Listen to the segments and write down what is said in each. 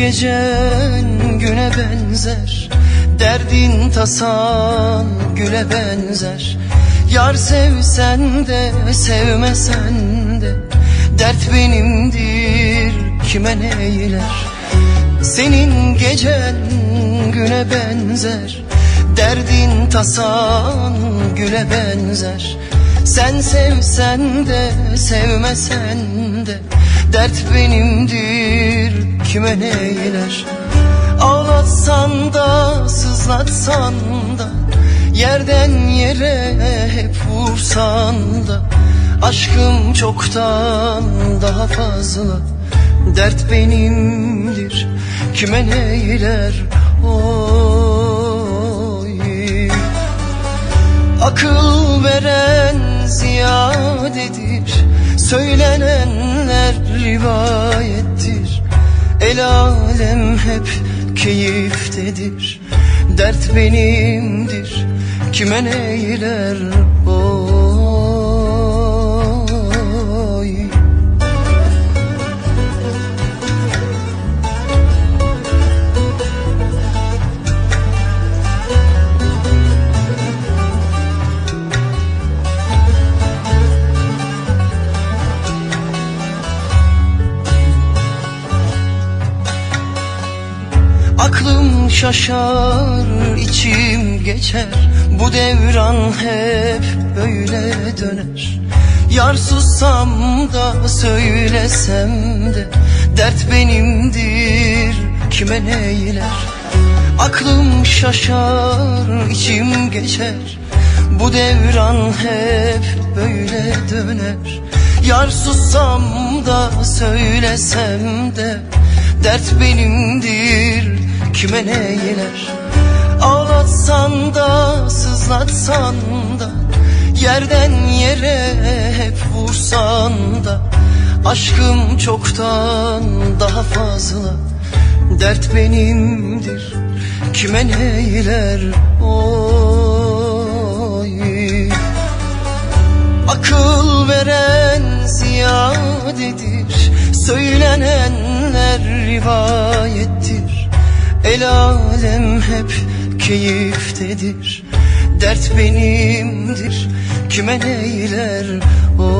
gecen güne benzer. Derdin tasan güle benzer. Yar sevsen de sevmesen de. Dert benimdir kime neyler Senin gecen güne benzer. Derdin tasan güle benzer. Sen sevsen de sevmesen de Dert benimdir kime neyler Ağlatsan da sızlatsan da Yerden yere hep vursan da. Aşkım çoktan daha fazla Dert benimdir kime neyler Oy. Akıl veren ziyadedir Söylenenler El alem hep keyiftedir. Dert benimdir. Kime neyler Oy Şaşar, içim geçer. Bu devran hep böyle döner. Yar sussam da söylesem de Dert benimdir kime neyler Aklım şaşar, içim geçer. Bu devran hep böyle döner. Yar sussam da söylesem de Dert benimdir kime neyler Ağlatsan da sızlatsan da Yerden yere hep vursan da Aşkım çoktan daha fazla Dert benimdir. Kime neyler Oy? Akıl veren ziyadedir Söylenenler rivayettir El alem hep keyiftedir. Dert benimdir. Kime neyler Oy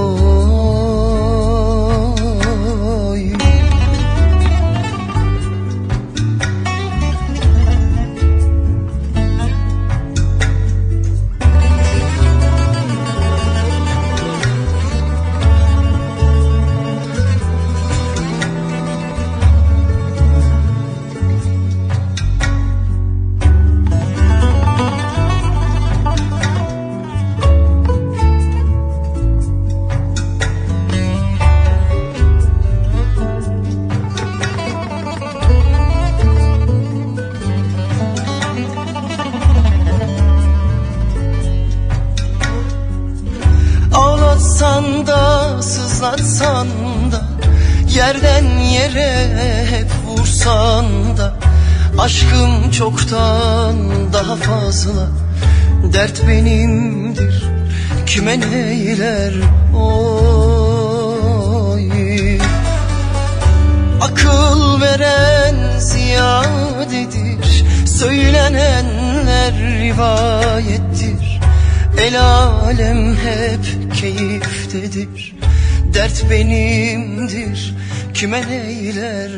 Ağlatsan da sızlatsan da Yerden yere hep vursan da Aşkım çoktan daha fazla Dert benimdir. Kime neyler Oy? Akıl veren ziyadedir Söylenenler rivayettir El alem hep keyiftedir. Dert benimdir. Kime neyler